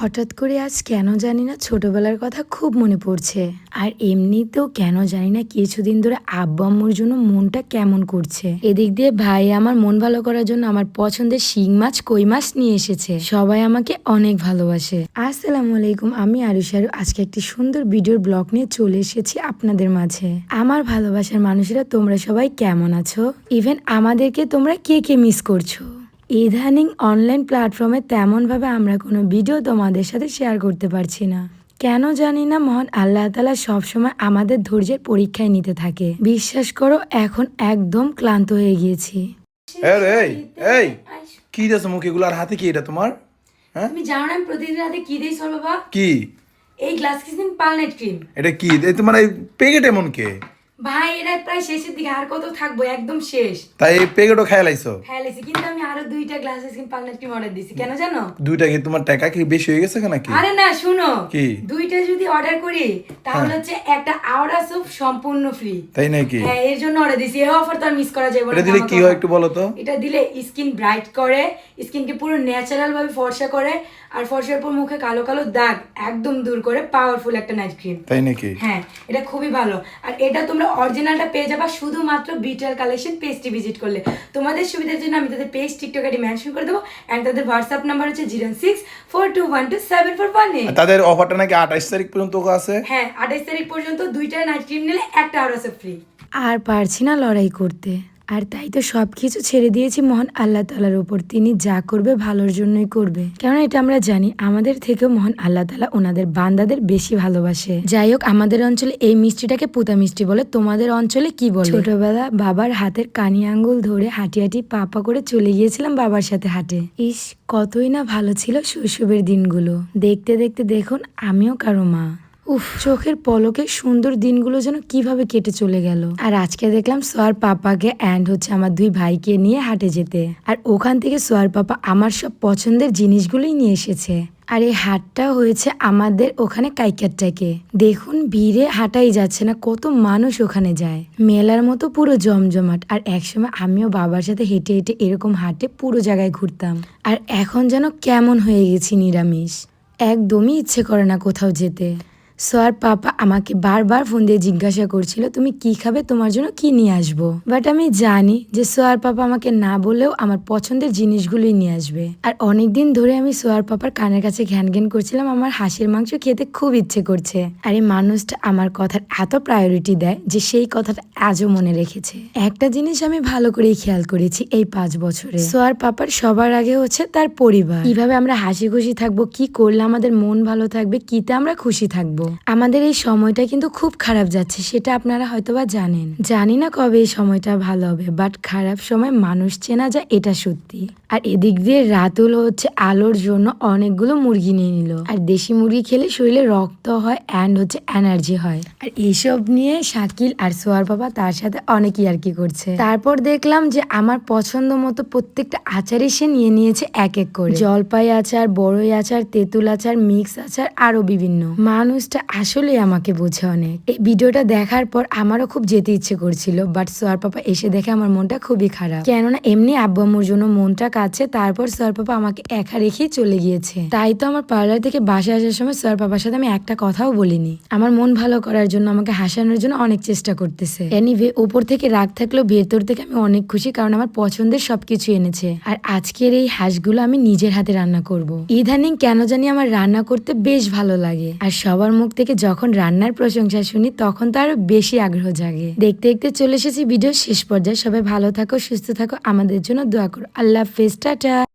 হঠাৎ করে আজ কেন জানি না ছোটবেলার কথা খুব মনে পড়ছে। আর এমনিতেও কেন জানি না কিছুদিন ধরে আব্বু আম্মুর জন্য মনটা কেমন করছে। এদিক দিয়ে ভাই আমার মন ভালো করার জন্য আমার পছন্দের শিং মাছ, কই মাছ নিয়ে এসেছে। সবাই আমাকে অনেক ভালোবাসে। আসসালামু আলাইকুম, আমি আরুষারু আজকে একটি সুন্দর ভিডিওর ব্লগ নিয়ে চলে এসেছি আপনাদের মাঝে। আমার ভালোবাসার মানুষেরা তোমরা সবাই কেমন আছো? ইভেন আমাদেরকে তোমরা কে কে মিস করছ? ইদানিং অনলাইন প্ল্যাটফর্মে তেমনভাবে আমরা কোনো ভিডিও তোমাদের সাথে শেয়ার করতে পারছি না। কেন জানি না মহান আল্লাহ তালা সবসময় আমাদের ধৈর্যের পরীক্ষায় নিতে থাকে। বিশ্বাস করো এখন একদম ক্লান্ত হয়ে গিয়েছি। এই এই এই কি দিয়েছ মুখ এগুলো আর হাতে কি এটা তোমার? হ্যাঁ? তুমি জানো না আমি প্রতিদিন রাতে কি দিই সর বাবা কি? এই গ্লাস কিসিন পালনেট ক্রিম। এটা কি? এই তোমার এই প্যাকেট এমন কে? ভাই এটা প্রায় শেষের দিকে আর কত থাকব? একদম শেষ। তাই এই প্যাকেটও লাইছো? হ্যাঁ লেছি কিন্তু আমি আরও দুইটা গ্লাস কিসিন পালনেট ক্রিম অর্ডার দিছি। কেন জানো? দুইটা কি তোমার টাকা কি বেশি হয়ে গেছে নাকি? আরে না শুনো। কি? দুইটা যদি অর্ডার করি তাহলে হচ্ছে একটা আওড়া স্যুপ সম্পূর্ণ ফ্রি তাই নাকি? হ্যাঁ এর জন্য অর্ডার দিছি। এই অফার তো আর মিস করা যাবে না এটা দিলে কি হয় একটু বলো তো? এটা দিলে স্কিন ব্রাইট করে স্কিনকে পুরো ন্যাচারাল ভাবে ফর্সা করে আর ফর্সার পর মুখে কালো কালো দাগ একদম দূর করে পাওয়ারফুল একটা নাইট ক্রিম তাই নাকি? হ্যাঁ এটা খুবই ভালো। আর এটা তোমরা অরিজিনালটা পেয়ে যাবা শুধুমাত্র বিটাল কালেকশন পেজটি ভিজিট করলে। তোমাদের সুবিধার জন্য আমি তাদের পেজ টিকটক আইডি মেনশন করে দেবো অ্যান্ড তাদের হোয়াটসঅ্যাপ নাম্বার হচ্ছে zero six four two one two seven four one তাদের অফারটা নাকি আঠাইশ তারিখ পর্যন্ত আছে? হ্যাঁ আঠাইশ তারিখ পর্যন্ত দুইটা নাইট ক্রিম নিলে একটা আরও আছে ফ্রি আর পারছি না লড়াই করতে। আর তাই তো সব কিছু ছেড়ে দিয়েছি মহান আল্লাহ তালার উপর। তিনি যা করবে ভালোর জন্যই করবে। কেননা এটা আমরা জানি, আমাদের থেকেও মহান আল্লাহ তালা ওনাদের বান্দাদের বেশি ভালোবাসে। যাই হোক, আমাদের অঞ্চলে এই মিষ্টিটাকে পুতা মিষ্টি বলে। তোমাদের অঞ্চলে কি বলে? ছোটবেলা বাবার হাতের কানি আঙ্গুল ধরে হাঁটি হাঁটি পাপা করে চলে গিয়েছিলাম বাবার সাথে হাঁটে। ইস, কতই না ভালো ছিল শৈশবের দিনগুলো। দেখতে দেখতে দেখুন, আমিও কারও মা। উফ, চোখের পলকে সুন্দর দিনগুলো যেন কীভাবে কেটে চলে গেল। আর আজকে দেখলাম সোয়ার পাপাকে অ্যান্ড হচ্ছে আমার দুই ভাইকে নিয়ে হাটে যেতে। আর ওখান থেকে সোয়ার পাপা আমার সব পছন্দের জিনিসগুলোই নিয়ে এসেছে। আর এই হাটটা হয়েছে আমাদের ওখানে কাইকারটাকে। দেখুন, ভিড়ে হাঁটাই যাচ্ছে না, কত মানুষ ওখানে যায়। মেলার মতো পুরো জমজমাট, আর একসময় আমিও বাবার সাথে হেঁটে হেঁটে এরকম হাটে পুরো জায়গায় ঘুরতাম। আর এখন যেন কেমন হয়ে গেছি নিরামিষ। একদমই ইচ্ছে করে না কোথাও যেতে। সোয়ার পাপা আমাকে বারবার ফোন দিয়ে জিজ্ঞাসা করছিল, তুমি কি খাবে? তোমার জন্য কি নিয়ে আসব? বাট আমি জানি যে সোয়ার পাপা আমাকে না বলেও আমার পছন্দের জিনিসগুলোই নিয়ে আসবে। আর অনেকদিন ধরে আমি সোয়ার পাপার কানের কাছে ঘ্যান ঘ্যান করছিলাম, আমার হাঁসের মাংস খেতে খুব ইচ্ছে করছে। আর এই মানুষটা আমার কথার এত প্রায়োরিটি দেয় যে সেই কথাটা আজও মনে রেখেছে। একটা জিনিস আমি ভালো করেই খেয়াল করেছি এই পাঁচ বছরে। সোয়ার পাপার সবার আগে হচ্ছে তার পরিবার। কীভাবে আমরা হাসি খুশি থাকব, কি করলে আমাদের মন ভালো থাকবে, কিতে আমরা খুশি থাকব? আমাদের এই সময়টা কিন্তু খুব খারাপ যাচ্ছে, সেটা আপনারা হয়তোবা জানেন। জানি না কবে এই সময়টা ভালো হবে বাট খারাপ সময় মানুষ চেনা যায়, এটা সত্যি। আর এদিক দিয়ে রাতুল হচ্ছে আলোর জন্য অনেকগুলো মুরগি নিয়ে নিল। আর দেশি মুরগি খেলে শরীরে রক্ত হয় অ্যান্ড হচ্ছে এনার্জি হয়। আর এইসব নিয়ে শাকিল আর সোয়ার বাবা তার সাথে অনেক ইয়ার্কি করছে। তারপর দেখলাম যে আমার পছন্দ মতো প্রত্যেকটা আচারই সে নিয়ে নিয়েছে এক এক করে। জলপাই আচার, বড়ই আচার, তেঁতুল আচার, মিক্স আচার আরও বিভিন্ন। মানুষটা আসলে আমাকে বোঝে অনেক। এই ভিডিওটা দেখার পর আমারও খুব যেতে ইচ্ছে করছিল বাট সোয়ার পাপা এসে দেখে আমার মনটা খুবই খারাপ। কেননা এমনি আব্বু আম্মুর জন্য মনটা কাছে, তারপর সোয়ার পাপা আমাকে একা রেখেই চলে গিয়েছে। তাই তো আমার পার্লার থেকে বাসে আসার সময় সোয়ার পাপার সাথে আমি একটা কথাও বলিনি। আমার মন ভালো করার জন্য, আমাকে হাসানোর জন্য অনেক চেষ্টা করতেছে। এনিওয়ে উপর থেকে রাগ থাকলেও ভেতর থেকে আমি অনেক খুশি, কারণ আমার পছন্দের সবকিছু এনেছে। আর আজকের এই হাঁসগুলো আমি নিজের হাতে রান্না করব। ইদানিং কেন জানি আমার রান্না করতে বেশ ভালো লাগে। আর সবার মুখ থেকে যখন রান্নার প্রশংসা শুনি, তখন তো আরও বেশি আগ্রহ জাগে। দেখতে দেখতে চলে এসেছি ভিডিও শেষ পর্যায়ে। সবাই ভালো থাকো, সুস্থ থাকো। আমাদের জন্য দোয়া করো। আল্লাহ হাফেজ, টাটা।